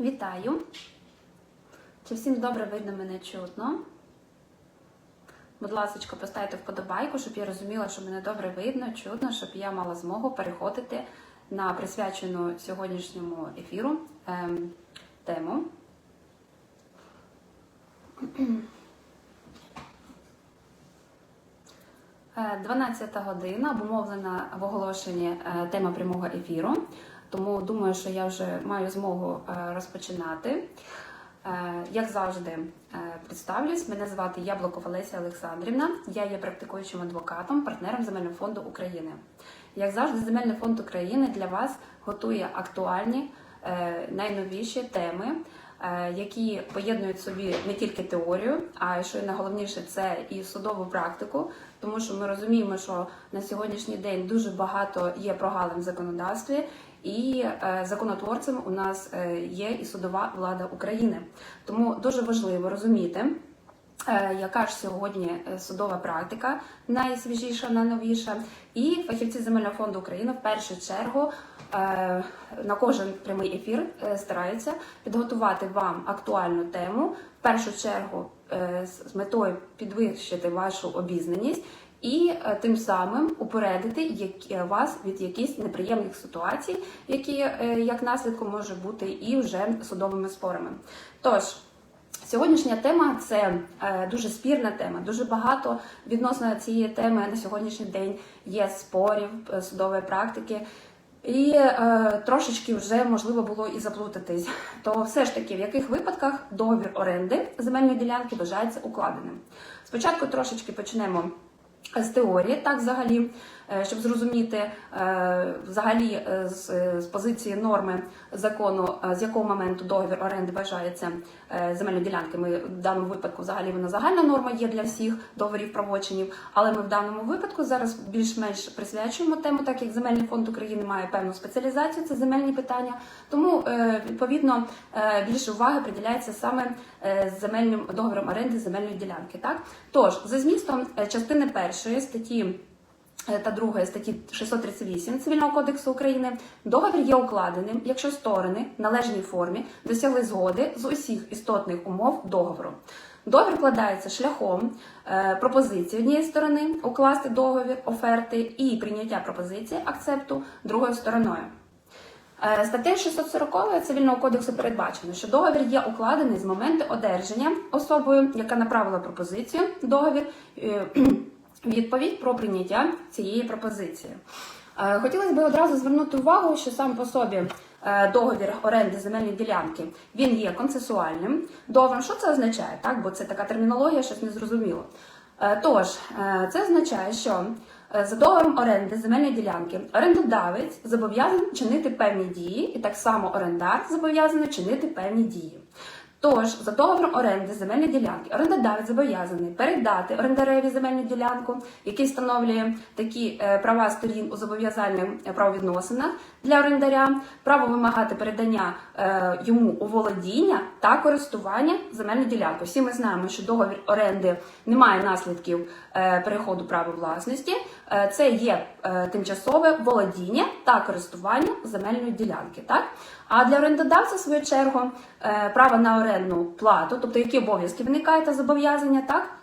Вітаю! Чи всім добре видно мене чутно? Будь ласка, поставте вподобайку, щоб я розуміла, що мене добре видно, чутно, щоб я мала змогу переходити на присвячену сьогоднішньому ефіру ем, тему. Е, 12 година обумовлена в оголошенні е, тема прямого ефіру, тому думаю, що я вже маю змогу е, розпочинати. Е, Як завжди, е, представлюсь, мене звати Яблокова Леся Олександрівна. Я є практикуючим адвокатом, партнером Земельного фонду України. Як завжди, Земельний фонд України для вас готує актуальні найновіші теми, які поєднують собі не тільки теорію, а й що найголовніше, це і судову практику, тому що ми розуміємо, що на сьогоднішній день дуже багато є прогалин в законодавстві. І е, законотворцем у нас е, є і судова влада України. Тому дуже важливо розуміти, е, яка ж сьогодні е, судова практика найсвіжіша, найновіша. І фахівці земельного фонду України в першу чергу е, на кожен прямий ефір е, стараються підготувати вам актуальну тему, в першу чергу е, з метою підвищити вашу обізнаність і е, тим самим упередити е, вас від якихось неприємних ситуацій, які е, як наслідком може бути і вже судовими спорами. Тож. Сьогоднішня тема це е, дуже спірна тема. Дуже багато відносно цієї теми на сьогоднішній день є спорів, е, судової практики. І е, трошечки вже можливо було і заплутатись. То все ж таки, в яких випадках договір оренди земельної ділянки вважається укладеним? Спочатку трошечки почнемо з теорії, так взагалі, щоб зрозуміти е, взагалі е, з, позиції норми закону, е, з якого моменту договір оренди вважається е, земельною ділянкою. Ми в даному випадку взагалі вона загальна норма є для всіх договорів правочинів, але ми в даному випадку зараз більш-менш присвячуємо тему, так як земельний фонд України має певну спеціалізацію, це земельні питання. Тому е, відповідно е, більше уваги приділяється саме е, земельним договором оренди земельної ділянки. Так, тож за змістом е, частини першої статті. Та другої статті 638 Цивільного кодексу України договір є укладеним, якщо сторони в належній формі досягли згоди з усіх істотних умов договору. Договір вкладається шляхом е, пропозиції однієї сторони укласти договір, оферти і прийняття пропозиції акцепту другою стороною. Е, Статтею 640 Цивільного кодексу передбачено, що договір є укладений з моменту одержання особою, яка направила пропозицію, договір, відповідь про прийняття цієї пропозиції. Е, Хотілося б одразу звернути увагу, що сам по собі е, договір оренди земельної ділянки він є концесуальним договором. Що це означає? Так, бо це така термінологія, щось незрозуміло. Е, Тож, це означає, що за договором оренди земельної ділянки орендодавець зобов'язаний чинити певні дії, і так само орендар зобов'язаний чинити певні дії. Тож, за договором оренди земельної ділянки орендодавець зобов'язаний передати орендареві земельну ділянку, який встановлює такі е, права сторін у зобов'язальних е, правовідносинах для орендаря, право вимагати передання е, йому у володіння та користування земельною ділянкою. Всі ми знаємо, що договір оренди не має наслідків е, переходу права власності. Е, це є е, тимчасове володіння та користування земельної ділянки. Так? А для орендодавця, в свою чергу, е, право на орендну плату, тобто які обов'язки виникають та зобов'язання, так?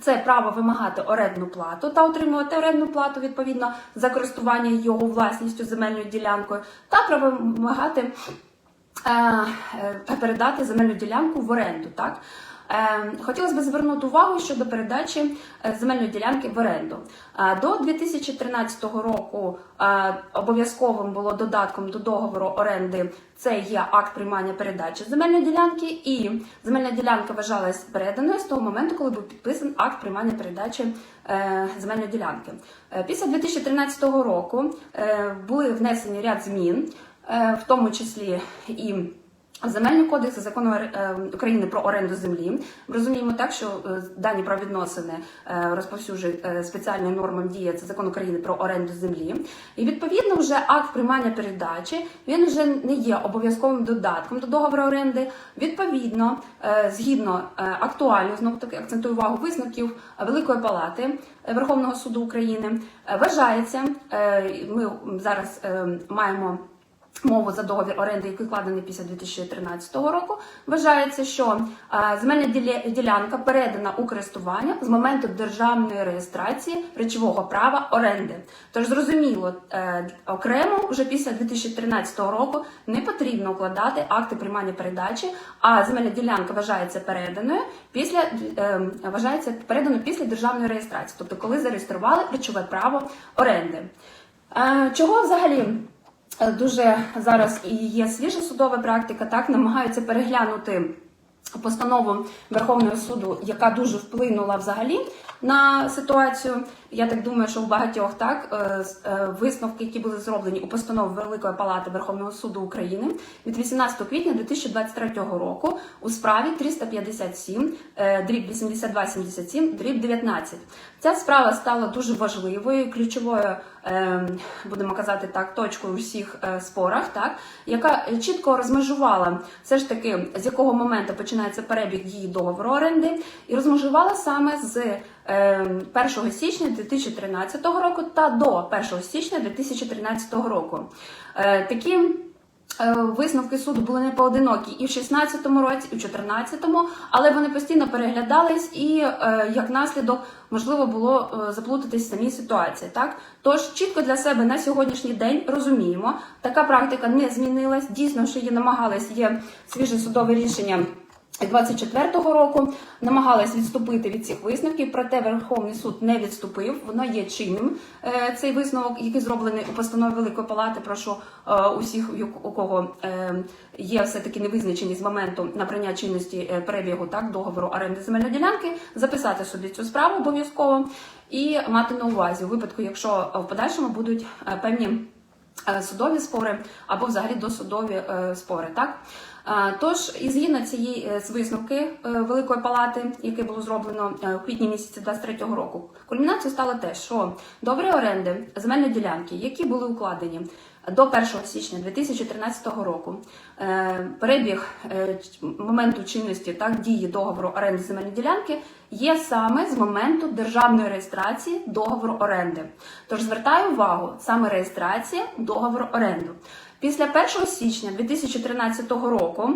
Це право вимагати орендну плату та отримувати орендну плату відповідно за користування його власністю земельною ділянкою, та право вимагати е, е, передати земельну ділянку в оренду. Так? Е, Хотілося б звернути увагу щодо передачі е, земельної ділянки в оренду. Е, До 2013 року е, обов'язковим було додатком до договору оренди це є акт приймання передачі земельної ділянки, і земельна ділянка вважалась переданою з того моменту, коли був підписаний акт приймання передачі земельної ділянки. Після 2013 року були внесені ряд змін, в тому числі і Земельний кодекс закону е, України про оренду землі. Ми розуміємо так, що е, дані е, розповсюджує е, спеціальною нормам діє це закон України про оренду землі. І відповідно вже акт приймання передачі він вже не є обов'язковим додатком до договору оренди. Відповідно, згідно актуально знову таки акцентую увагу висновків Великої палати Верховного суду України, вважається, ми зараз маємо мову за договір оренди, який вкладений після 2013 року, вважається, що е, земельна ділянка передана у користування з моменту державної реєстрації речового права оренди. Тож зрозуміло, е, окремо вже після 2013 року не потрібно укладати акти приймання передачі, а земельна ділянка вважається переданою після е, вважається переданою після державної реєстрації, тобто коли зареєстрували речове право оренди. Чого взагалі дуже зараз і є свіжа судова практика, так намагаються переглянути постанову Верховного суду, яка дуже вплинула взагалі на ситуацію. Я так думаю, що у багатьох так е, е, висновки, які були зроблені у постанові Великої Палати Верховного суду України від 18 квітня 2023 року у справі 357 е, дріб 8277 дріб 19. Ця справа стала дуже важливою, ключовою, будемо казати так, точкою у всіх спорах, так яка чітко розмежувала все ж таки з якого моменту починається перебіг дії договору оренди, і розмежувала саме з 1 січня 2013 року та до 1 січня 2013 року. Е, Такі е, висновки суду були не поодинокі і в 16-му році, і в 14-му, але вони постійно переглядались, і е, як наслідок можливо було заплутатись в самій ситуації. Так тож чітко для себе на сьогоднішній день розуміємо, така практика не змінилась. Дійсно, що її намагались, є свіже судове рішення. 24-го року намагалась відступити від цих висновків, проте Верховний суд не відступив. Воно є чинним. е, Цей висновок, який зроблений у постанові Великої Палати. Прошу е, усіх, у- кого е, є все таки невизначеність з моменту набрання чинності перебігу так договору оренди земельної ділянки, записати собі цю справу обов'язково і мати на увазі у випадку, якщо в подальшому будуть певні судові спори або взагалі досудові спори. Так тож, і згідно цієї е, з висновки е, Великої Палати, яке було зроблено е, у квітні місяці 23-го року, кульмінацією стало те, що добрі оренди земельної ділянки, які були укладені до 1 січня 2013 року, перебіг моменту чинності так дії договору оренди земельної ділянки є саме з моменту державної реєстрації договору оренди. Тож звертаю увагу саме реєстрація договору оренду. Після 1 січня 2013 року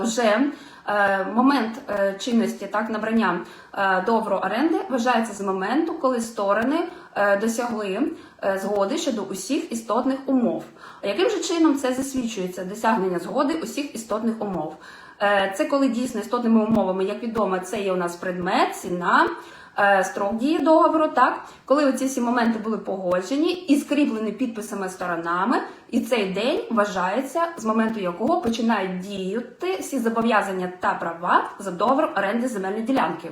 вже е, момент е, чинності так набрання е, договору оренди вважається з моменту, коли сторони е, досягли е, згоди щодо усіх істотних умов. Яким же чином це засвідчується досягнення згоди усіх істотних умов? Е, це коли дійсно істотними умовами, як відомо, це є у нас предмет, ціна. Е, Строк дії договору, так коли оці всі моменти були погоджені і скріплені підписами сторонами, і цей день вважається з моменту якого починають діяти всі зобов'язання та права за договором оренди земельної ділянки.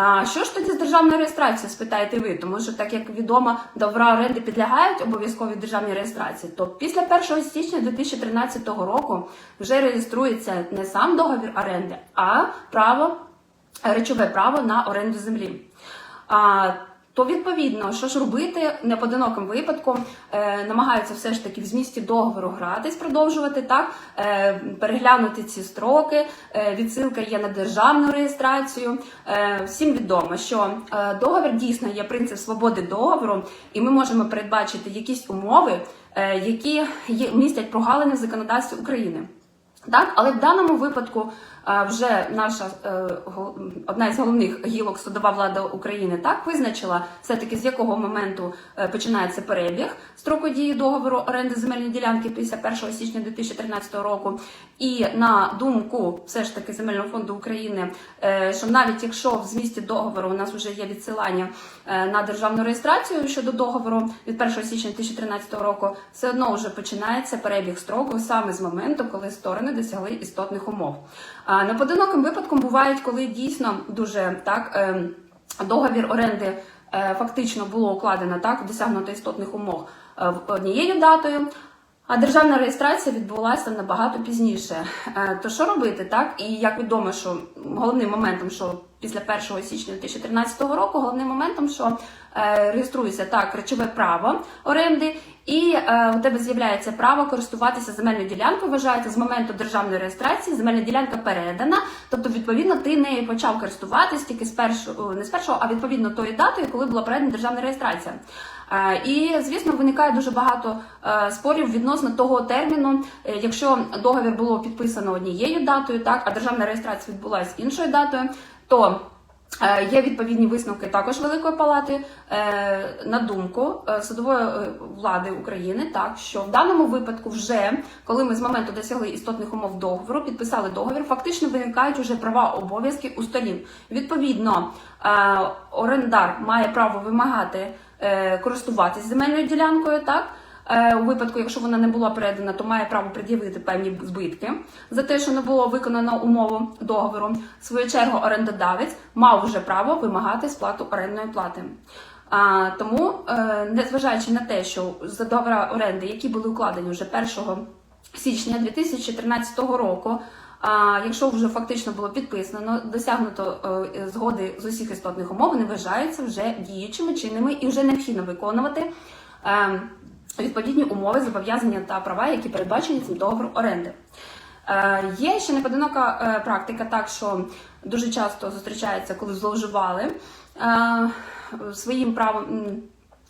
А що ж тоді з державною реєстрацією, спитаєте ви? Тому що, так як відомо, договори оренди підлягають обов'язковій державній реєстрації, то після 1 січня 2013 року вже реєструється не сам договір оренди, а право речове право на оренду землі. А, то відповідно, що ж робити неподиноким випадком, е, намагаються все ж таки в змісті договору гратись, продовжувати так, е, переглянути ці строки. Е, відсилка є на державну реєстрацію. Е, всім відомо, що е, договір дійсно є принцип свободи договору, і ми можемо передбачити якісь умови, е, які є, містять прогалини в законодавстві України. Так, але в даному випадку вже наша е, одна із головних гілок судова влада України так визначила все-таки з якого моменту е, починається перебіг строку дії договору оренди земельної ділянки після 1 січня 2013 року. І на думку все ж таки земельного фонду України, е, що навіть якщо в змісті договору у нас вже є відсилання на державну реєстрацію щодо договору від 1 січня 2013 року, все одно вже починається перебіг строку саме з моменту, коли сторони досягли істотних умов. Неподиноким випадком бувають, коли дійсно дуже так ем, договір оренди е, фактично було укладено так, досягнуто істотних умов е, однією датою. А державна реєстрація відбулася набагато пізніше. Е, То що робити, так? І як відомо, що головним моментом, що після 1 січня 2013 року головним моментом, що е, реєструється так речове право оренди, і е, у тебе з'являється право користуватися земельною ділянкою. Вважається з моменту державної реєстрації, земельна ділянка передана. Тобто, відповідно, ти нею почав користуватись тільки з першого, не з першого, а відповідно тої датою, коли була передана державна реєстрація. Е, І звісно, виникає дуже багато е, спорів відносно того терміну, Е, якщо договір було підписано однією датою, так а державна реєстрація відбулася іншою датою, то Є відповідні висновки також Великої палати на думку судової влади України, так що в даному випадку, вже коли ми з моменту досягли істотних умов договору, підписали договір, фактично виникають уже права обов'язки у сторін. Відповідно, орендар має право вимагати користуватись земельною ділянкою, так. Е, У випадку, якщо вона не була передана, то має право пред'явити певні збитки за те, що не було виконано умову договору. В свою чергу орендодавець мав вже право вимагати сплату орендної плати. А, тому, е, незважаючи на те, що за договори оренди, які були укладені вже 1 січня 2013 року, а якщо вже фактично було підписано, досягнуто е, згоди з усіх істотних умов, вони вважаються вже діючими чинними і вже необхідно виконувати. е, відповідні умови, зобов'язання та права, які передбачені цим договором оренди. Е, є ще неподинока практика, так що дуже часто зустрічається, коли зловживали своїм правом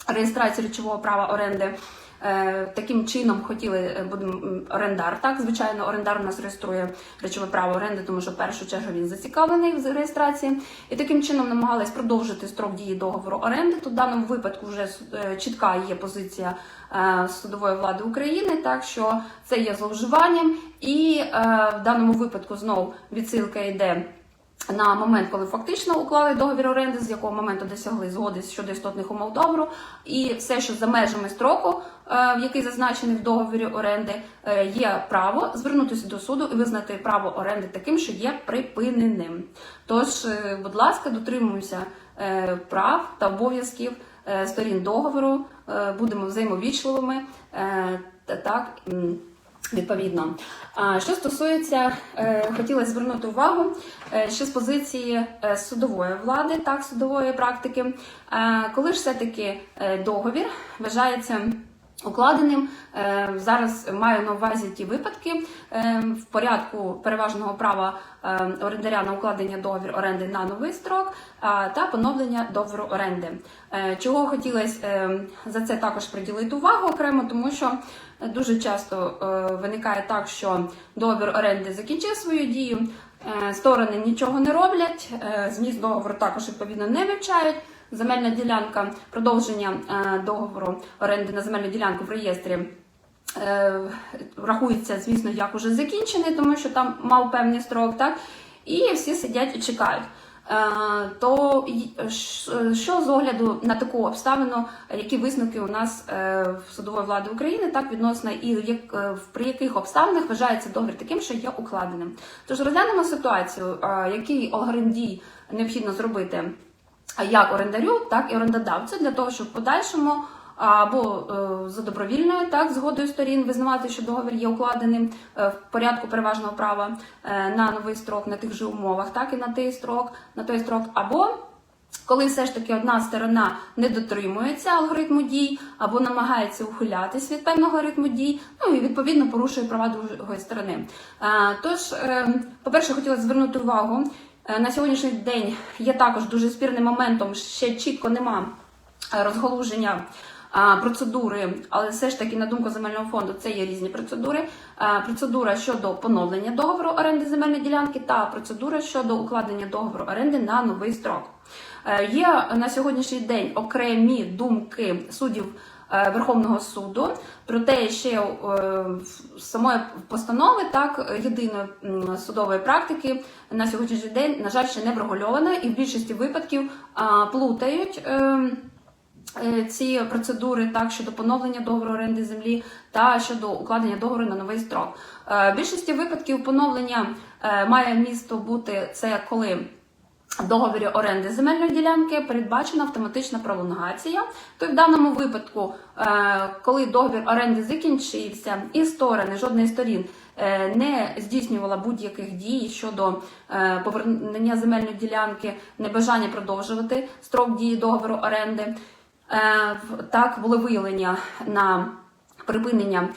реєстрації речового права оренди. Е, Таким чином хотіли е, будемо орендар. Так, звичайно, орендар у нас реєструє речове право оренди, тому що в першу чергу він зацікавлений в реєстрації. І таким чином намагались продовжити строк дії договору оренди. Тут в даному випадку вже е, чітка є позиція судової влади України, так що це є зловживанням, і в даному випадку знову відсилка йде. На момент, коли фактично уклали договір оренди, з якого моменту досягли згоди щодо істотних умов договору, і все, що за межами строку, е, який зазначений в договорі оренди, е, є право звернутися до суду і визнати право оренди таким, що є припиненим. Тож, е, будь ласка, дотримуємося прав та обов'язків сторін договору, будемо взаємовічливими та так. Відповідно, що стосується, хотіла хотілося звернути увагу, е, що з позиції е, судової влади, так судової практики, е, коли ж все-таки е, договір вважається укладеним, е, зараз маю на увазі ті випадки е, в порядку переважного права е, орендаря на укладення договір оренди на новий строк та поновлення договору оренди. Чого хотілося за це також приділити увагу окремо, тому що Дуже часто виникає так, що договір оренди закінчив свою дію, сторони нічого не роблять, зміст договору також відповідно не вивчають. Земельна ділянка, продовження е, договору оренди на земельну ділянку в реєстрі е, рахується, звісно, як уже закінчений, тому що там мав певний строк, так? І всі сидять і чекають. Е, То що з огляду на таку обставину, які висновки у нас в судової влади України так відносно і при яких обставинах вважається договір таким, що є укладеним? Тож розглянемо ситуацію, який алгоритм необхідно зробити як орендарю, так і орендодавцю для того, щоб в подальшому або е, за добровільною так згодою сторін визнавати, що договір є укладеним е, в порядку переважного права е, на новий строк на тих же умовах, так і на той строк, на той строк, або коли все ж таки одна сторона не дотримується алгоритму дій або намагається ухилятись від певного алгоритму дій, ну і відповідно порушує права другої сторони. Тож, е, по-перше, хотіла звернути увагу. Е, На сьогоднішній день є також дуже спірним моментом, ще чітко нема е, розголуження процедури, але все ж таки, на думку земельного фонду, це є різні процедури. Процедура щодо поновлення договору оренди земельної ділянки та процедура щодо укладення договору оренди на новий строк. Е, Є на сьогоднішній день окремі думки суддів е, Верховного суду, проте ще е, самої постанови так єдиної судової практики на сьогоднішній день, на жаль, ще не врегульована, і в більшості випадків плутають. е, е, Ці процедури так щодо поновлення договору оренди землі та щодо укладення договору на новий строк. Е, В більшості випадків поновлення е, має місто бути це коли договорі оренди земельної ділянки передбачена автоматична пролонгація. То в даному випадку, е, коли договір оренди закінчився, і сторони жодної сторін е, не здійснювала будь-яких дій щодо е, повернення земельної ділянки, небажання продовжувати строк дії договору оренди. Так були виявлення на припинення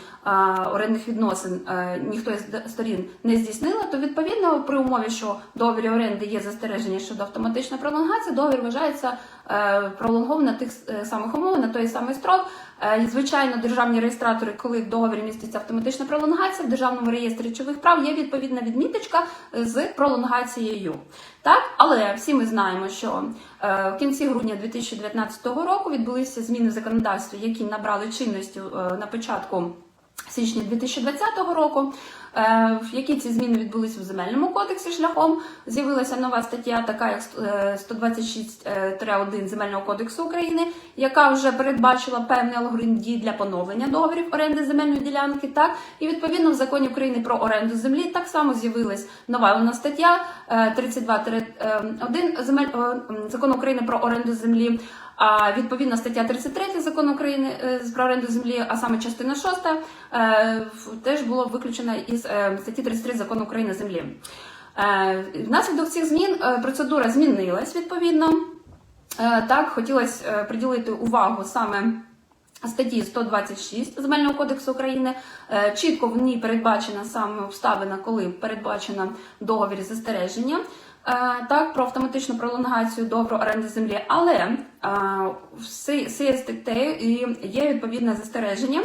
орендних відносин ніхто із сторін не здійснила, то відповідно при умові, що договорі оренди є застереження щодо автоматичної пролонгації, договір вважається е, пролонгований на тих е, самих умов, на той самий строк. Е, звичайно, державні реєстратори, коли в договорі міститься автоматична пролонгація, в державному реєстрі речових прав є відповідна відміточка з пролонгацією. Так, але всі ми знаємо, що в кінці грудня 2019 року відбулися зміни в законодавстві, які набрали чинності на початку січня 2020 року. Е, які ці зміни відбулися в земельному кодексі шляхом з'явилася нова стаття, така як е, 126-1 земельного кодексу України, яка вже передбачила певний алгоритм дій для поновлення договорів оренди земельної ділянки. Так і відповідно в законі України про оренду землі так само з'явилась нова нас стаття е, 32-1 земель е, м, закону України про оренду землі. А відповідно стаття 33 закону України е, про оренду землі, а саме частина 6, е, теж було виключено із е, статті 33 закону України землі. Внаслідок цих змін процедура змінилась відповідно. Так, хотілося приділити увагу саме статті 126 Земельного кодексу України. Чітко в ній передбачена саме обставина, коли передбачена в договорі застереження. Е, Так, про автоматичну пролонгацію договору оренди землі, але е, в ці цієї статтею і є відповідне застереження,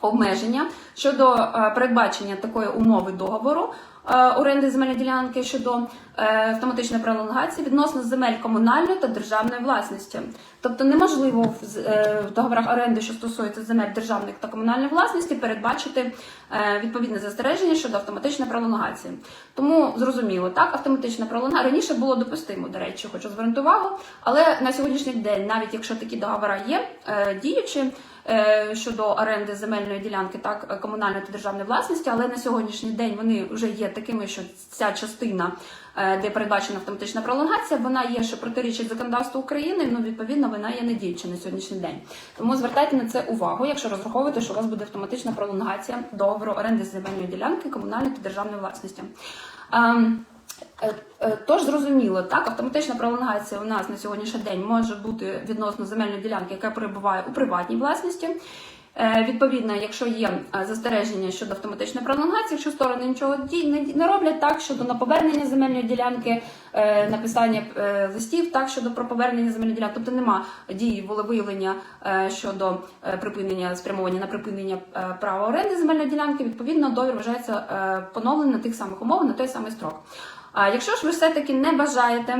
обмеження щодо е, передбачення такої умови договору е, оренди земельної ділянки щодо е, автоматичної пролонгації відносно земель комунальної та державної власності. Тобто неможливо в договорах оренди, що стосується земель державної та комунальної власності, передбачити відповідне застереження щодо автоматичної пролонгації. Тому зрозуміло, так, автоматична пролонгація раніше було допустимо, до речі, хочу звернути увагу. Але на сьогоднішній день, навіть якщо такі договори є е, діючі щодо оренди земельної ділянки, так е, комунальної та державної власності, але на сьогоднішній день вони вже є такими, що ця частина, е, де передбачена автоматична пролонгація, вона є, що протирічить законодавству України. Ну відповідно, вона є недіюча на сьогоднішній день. Тому звертайте на це увагу, якщо розраховуєте, що у вас буде автоматична пролонгація договору оренди земельної ділянки комунальної та державної власності. Е, е, Тож зрозуміло, так автоматична пролонгація у нас на сьогоднішній день може бути відносно земельної ділянки, яка перебуває у приватній власності. Е, Відповідно, якщо є застереження щодо автоматичної пролонгації, якщо сторони нічого не- роблять так щодо на повернення земельної ділянки, написання листів так щодо про повернення земельної ділянки, тобто нема дії волевиявлення щодо припинення спрямування на припинення права оренди земельної ділянки, відповідно договір вважається поновлений на тих самих умовах на той самий строк. А якщо ж ви все-таки не бажаєте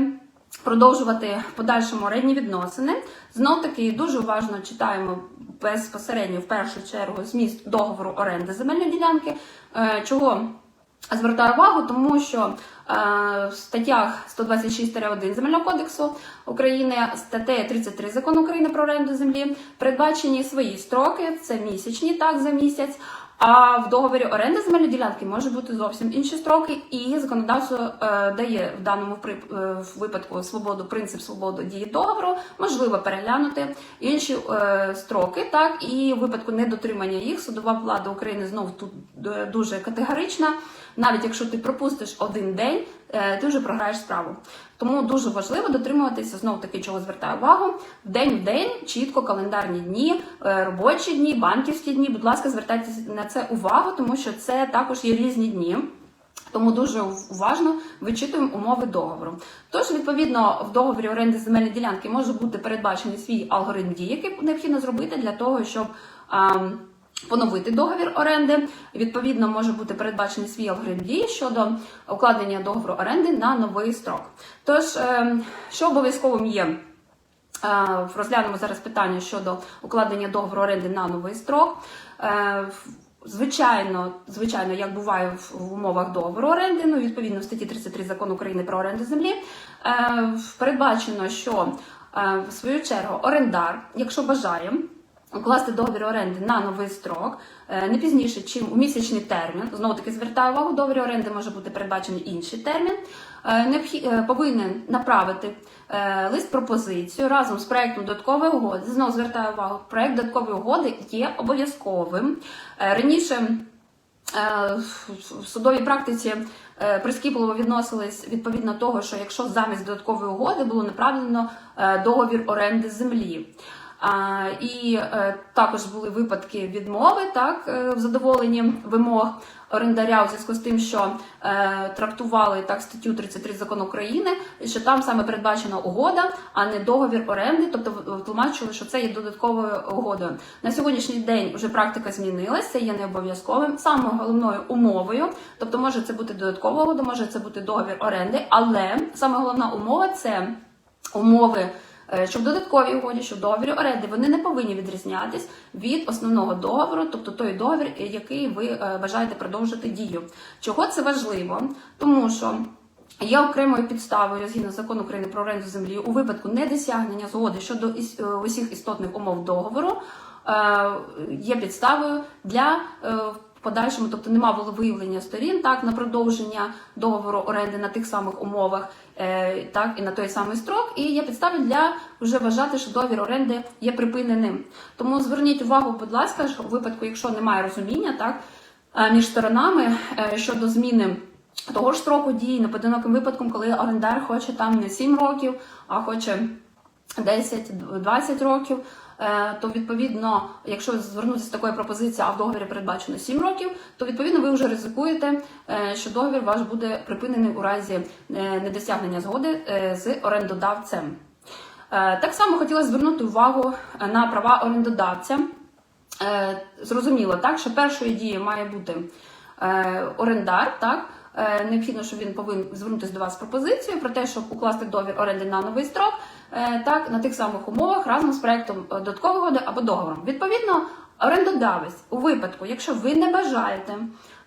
продовжувати в подальшому орендні відносини, знов таки дуже уважно читаємо безпосередньо в першу чергу зміст договору оренди земельної ділянки. Е, Чого звертаю увагу, тому що е, в статтях 126-1 Земельного кодексу України, статтею 33 закону України про оренду землі передбачені свої строки, це місячні, так за місяць. А в договорі оренди земельної ділянки може бути зовсім інші строки, і законодавство е, дає в даному при- е, випадку свободу, принцип свободи дії договору, можливо переглянути інші е, строки. Так і в випадку недотримання їх судова влада України знову тут е, дуже категорична. Навіть якщо ти пропустиш один день, ти вже програєш справу. Тому дуже важливо дотримуватися знов таки, чого звертаю увагу. День в день, чітко календарні дні, е, робочі дні, банківські дні. Будь ласка, звертайте на це увагу, тому що це також є різні дні. Тому дуже уважно вичитуємо умови договору. Тож, відповідно, в договорі оренди земельної ділянки може бути передбачений свій алгоритм дій, який необхідно зробити для того, щоб поновити договір оренди. Відповідно, може бути передбачений свій алгоритм дій щодо укладення договору оренди на новий строк. Тож, ем, що обов'язковим є? Е, Розглянемо зараз питання щодо укладення договору оренди на новий строк. Е, Звичайно, звичайно, як буває в, умовах договору оренди, ну відповідно в статті 33 закону України про оренду землі, е, передбачено, що е, в свою чергу орендар, якщо бажає, укласти договір оренди на новий строк е, не пізніше, чим у місячний термін. Знову таки звертаю увагу, договір оренди може бути передбачений інший термін. е, необхі- е, повинен направити лист пропозицію разом з проектом додаткової угоди. Знову звертаю увагу, проект додаткової угоди є обов'язковим. Раніше в судовій практиці прискіпливо відносились відповідно того, що якщо замість додаткової угоди було направлено договір оренди землі. І е, також були випадки відмови так, е, в задоволенні вимог орендаря у зв'язку з тим, що е, трактували так статтю 33 закону України, що там саме передбачена угода, а не договір оренди, тобто тлумачили, що це є додатковою угодою. На сьогоднішній день вже практика змінилась, це є не обов'язковим. Самою головною умовою, тобто може це бути додаткова угода, може це бути договір оренди, але саме головна умова це умови. Е, Що в додатковій угоді, що в договорі оренди вони не повинні відрізнятись від основного договору, тобто той договір, е, який ви е, бажаєте продовжити дію. Чого це важливо? Тому що Є окремою підставою згідно закону України про оренду землі у випадку недосягнення згоди щодо усіх істотних умов договору. Є підставою для подальшому, тобто нема було виявлення сторін так на продовження договору оренди на тих самих умовах, е, так і на той самий строк. І є підстави для вже вважати, що договір оренди є припиненим. Тому зверніть увагу, будь ласка, що у випадку, якщо немає розуміння, так е, між сторонами е, щодо зміни того ж строку дії, неподиноким випадком, коли орендар хоче там не 7 років, а хоче 10-20 років. Е, То відповідно, якщо звернутися з такою пропозицією, а в договорі передбачено 7 років, то відповідно ви вже ризикуєте, е, що договір ваш буде припинений у разі е, недосягнення згоди з орендодавцем. Так само хотіла звернути увагу на права орендодавця. Зрозуміло, так, що першою дією має бути орендар, так. Необхідно, щоб він повинен звернутися до вас з пропозицією про те, щоб укласти договір оренди на новий строк, так, на тих самих умовах разом з проектом е, додаткової угоди або договором. Відповідно, орендодавець у випадку, якщо ви не бажаєте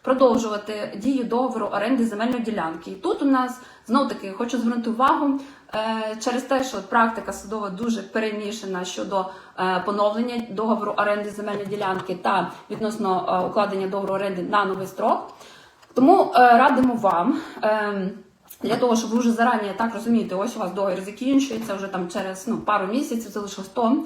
продовжувати дію договору оренди земельної ділянки. І тут у нас знов таки хочу звернути увагу е, через те, що практика судова дуже перемішана щодо е, поновлення договору оренди земельної ділянки та відносно е, укладення договору оренди на новий строк. Тому е, радимо вам. Е, для того, щоб ви вже зарані так розумієте, ось у вас договір закінчується вже там через ну, пару місяців, залишилось 100.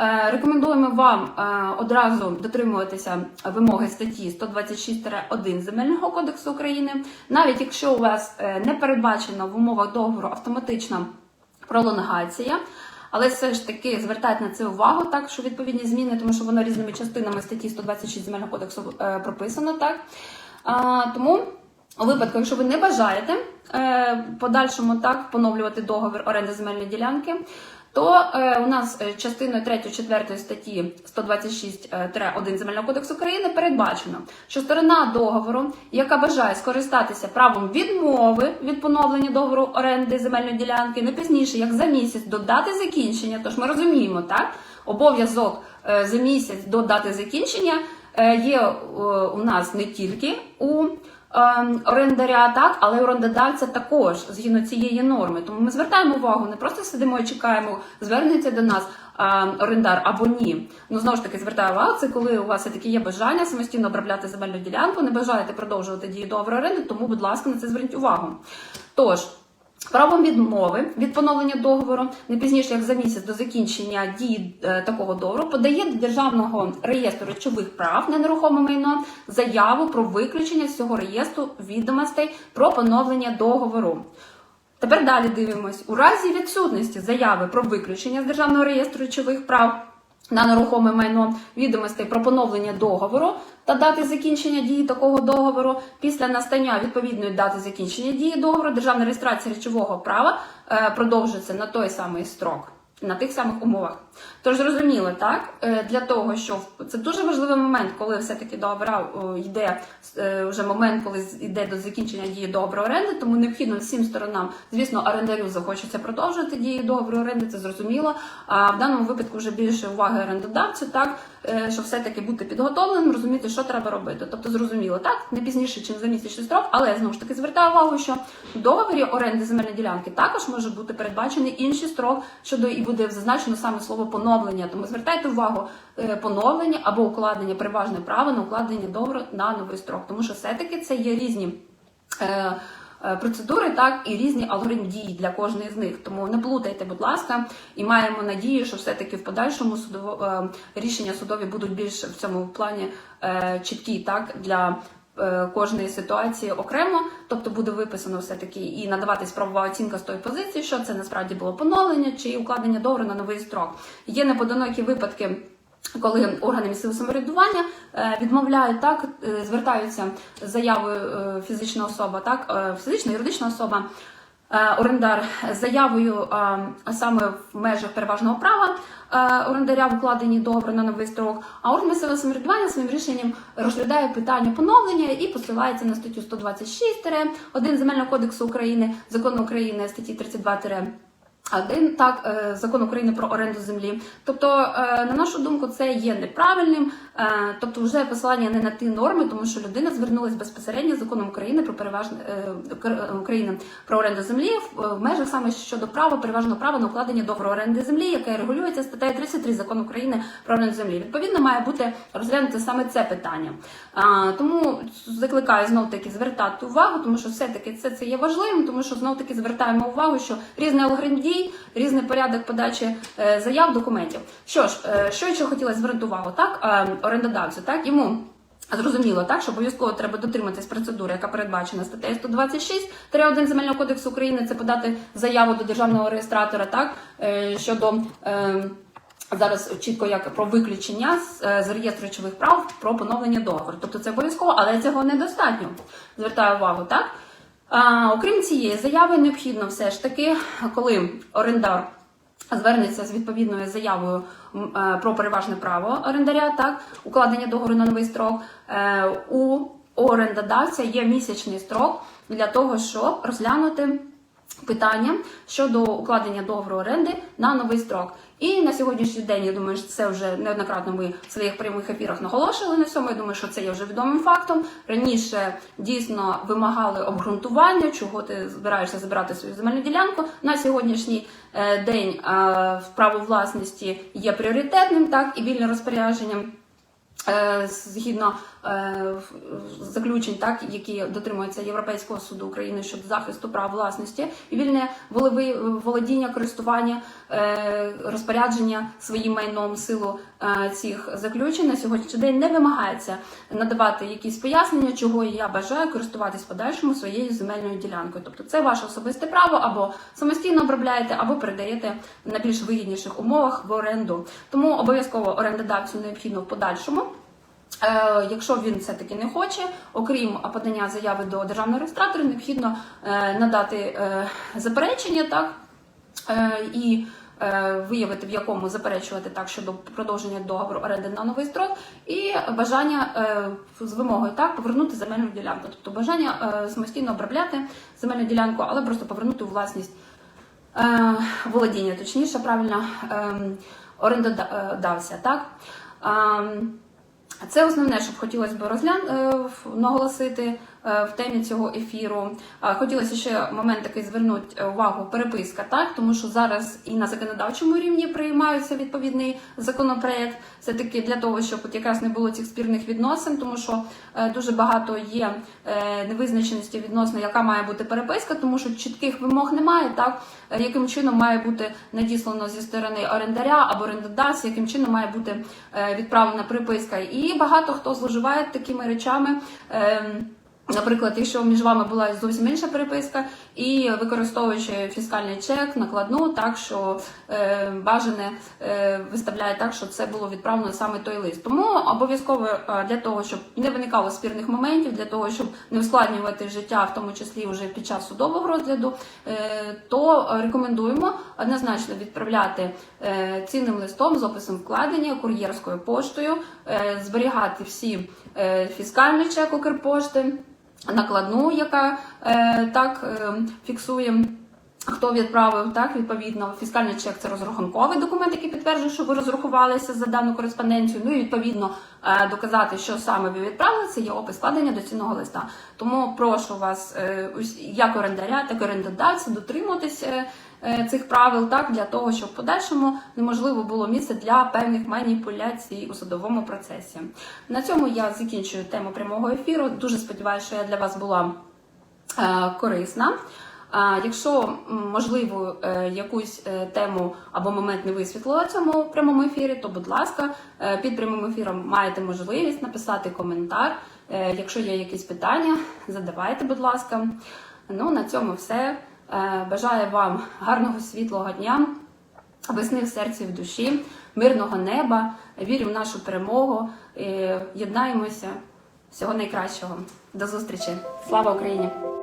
Е, Рекомендуємо вам е, одразу дотримуватися вимоги статті 126-1 Земельного кодексу України, навіть якщо у вас е, не передбачена в умовах договору автоматична пролонгація. Але все ж таки звертайте на це увагу, так що відповідні зміни, тому що воно різними частинами статті 126 Земельного кодексу е, прописано так. А, тому у випадку, якщо ви не бажаєте е, подальшому так поновлювати договір оренди земельної ділянки, то е, у нас е, частиною 3-4 статті 126-1 Земельного кодексу України передбачено, що сторона договору, яка бажає скористатися правом відмови від поновлення договору оренди земельної ділянки, не пізніше як за місяць до дати закінчення, тож ми розуміємо, так? Обов'язок за місяць до дати закінчення є у нас не тільки у орендаря, так, але орендодавця також згідно цієї норми. Тому ми звертаємо увагу, не просто сидимо і чекаємо, звернеться до нас ем, орендар або ні. Ну знову ж таки звертаю увагу, це коли у вас таке є бажання самостійно обробляти земельну ділянку, не бажаєте продовжувати дію договору оренди, тому, будь ласка, на це зверніть увагу. Тож. Правом відмови від поновлення договору не пізніше як за місяць до закінчення дії е, такого договору подає до державного реєстру речових прав на нерухоме майно заяву про виключення з цього реєстру відомостей про поновлення договору. Тепер далі дивимось. У разі відсутності заяви про виключення з державного реєстру речових прав на нерухоме майно відомостей про поновлення договору та дати закінчення дії такого договору після настання відповідної дати закінчення дії договору державна реєстрація речового права е, продовжується на той самий строк. На тих самих умовах. Тож зрозуміло, так? Е, Для того, що це дуже важливий момент, коли все-таки до обра о, йде е, вже момент, коли йде до закінчення дії договору оренди, тому необхідно всім сторонам, звісно, орендарю захочеться продовжувати дію договору оренди, це зрозуміло. А в даному випадку вже більше уваги орендодавцю, так, е, щоб все-таки бути підготовленим, розуміти, що треба робити. Тобто зрозуміло, так, не пізніше, ніж за місячний строк, але знову ж таки звертаю увагу, що в договорі оренди земельної ділянки також може бути передбачений інший строк щодо і буде зазначено саме слово поновлення. Тому звертайте увагу е, поновлення або укладення переважне право на укладення договору на новий строк, тому що все-таки це є різні. е, е, процедури, так і різні алгоритм дій для кожної з них. Тому не плутайте, будь ласка, і маємо надію, що все-таки в подальшому судово рішення судові будуть більш в цьому плані чіткі, так для. Е, Кожної ситуації окремо, тобто буде виписано все таки і надаватись правова оцінка з тої позиції, що це насправді було поновлення чи укладення договору на новий строк. Є неподанокі випадки. Коли органи місцевого самоврядування е, відмовляють так, е, звертаються з заявою фізична особа, так фізична юридична особа, орендар з заявою а саме в межах переважного права е, орендаря в укладенні договору на новий строк. А орган місцевого самоврядування своїм рішенням розглядає питання поновлення і посилається на статтю 126-1 Земельного кодексу України, закону України статті 32 один так е, закон України про оренду землі. Тобто, е, на нашу думку, це є неправильним. Е, Тобто, вже посилання не на ті норми, тому що людина звернулася безпосередньо з законом України про переважне України про оренду землі в межах саме щодо права переважного права на укладення договору оренди землі, яке регулюється статтею 33 закону України про оренду землі. Відповідно, має бути розглянуто саме це питання. Тому закликаю знов таки звертати увагу, тому що все-таки це, це є важливим, тому що знов таки звертаємо увагу, що різний алгоритм дій, різний порядок подачі е, заяв, документів. Що ж, е, що ще хотіла звернути увагу, так е, орендодавцю, так йому. Зрозуміло, так що обов'язково треба дотриматись процедури, яка передбачена статтею 126 1 Земельного кодексу України. Це подати заяву до державного реєстратора, так щодо е, зараз чітко як про виключення з, з реєстру речових прав про поновлення договору. Тобто це обов'язково, але цього недостатньо. Звертаю увагу, так. А, окрім цієї заяви, необхідно все ж таки, коли орендар звернеться з відповідною заявою е, про переважне право орендаря, так, укладення договору на новий строк, е, у орендодавця є місячний строк для того, щоб розглянути питання щодо укладення договору оренди на новий строк. І на сьогоднішній день, я думаю, що це вже неоднократно ми в своїх прямих ефірах наголошували на цьому. Я думаю, що це є вже відомим фактом. Раніше дійсно вимагали обґрунтування, чого ти збираєшся забирати свою земельну ділянку. На сьогоднішній е, день е, право власності є пріоритетним, так і вільне розпорядження. Е, Згідно заключень, так які дотримуються Європейського суду України щодо захисту прав власності, і вільне володіння, користування, е, розпорядження своїм майном силу е, цих заключень на сьогоднішній день не вимагається надавати якісь пояснення, чого я бажаю користуватись подальшому своєю земельною ділянкою. Тобто це ваше особисте право або самостійно обробляєте, або передаєте на більш вигідніших умовах в оренду. Тому обов'язково орендодавцю необхідно в подальшому. Е, Якщо він все-таки не хоче, окрім подання заяви до державного реєстратора, необхідно е, надати е, заперечення, так і виявити, в якому заперечувати так щодо продовження договору оренди на новий строк, і бажання з вимогою так повернути земельну ділянку, тобто бажання самостійно обробляти земельну ділянку, але просто повернути у власність володіння, точніше, правильно ем, орендодавця, так. Це основне, що б хотілося б розглян... е, наголосити в темі цього ефіру. Хотілося ще момент такий звернути е, увагу переписка, так тому що зараз і на законодавчому рівні приймається відповідний законопроект. Все таки для того, щоб от якраз не було цих спірних відносин, тому що е, дуже багато є е, невизначеності відносно, яка має бути переписка, тому що чітких вимог немає, так е, яким чином має бути надіслано зі сторони орендаря або орендодавця, яким чином має бути е, відправлена приписка. І багато хто зловживає такими речами. Наприклад, якщо між вами була зовсім інша переписка, і використовуючи фіскальний чек, накладну, так що е, бажане е, виставляє так, що це було відправлено саме той лист. Тому обов'язково е, для того, щоб не виникало спірних моментів, для того, щоб не ускладнювати життя, в тому числі вже під час судового розгляду, е, то рекомендуємо однозначно відправляти е, цінним листом з описом вкладення кур'єрською поштою, е, зберігати всі е, фіскальний чек Укрпошти накладну, яка е, так е, фіксує. Хто відправив так відповідно фіскальний чек це розрахунковий документ, який підтверджує, що ви розрахувалися за дану кореспонденцію. Ну і відповідно е, доказати, що саме ви відправили, це є опис складення цінного листа. Тому прошу вас, е, як орендаря, так і орендодавця, дотримуватись е, цих правил, так для того, щоб в подальшому неможливо було місце для певних маніпуляцій у судовому процесі. На цьому я закінчую тему прямого ефіру. Дуже сподіваюся, що я для вас була е, корисна. А Якщо можливо е, якусь е, тему або момент не висвітлила цьому прямому ефірі, то будь ласка, е, під прямим ефіром маєте можливість написати коментар. Е, Якщо є якісь питання, задавайте, будь ласка. Ну на цьому все. Е, Бажаю вам гарного світлого дня, весни в серці в душі, мирного неба. Вірю в нашу перемогу. Єднаємося. Всього найкращого. До зустрічі. Слава Україні!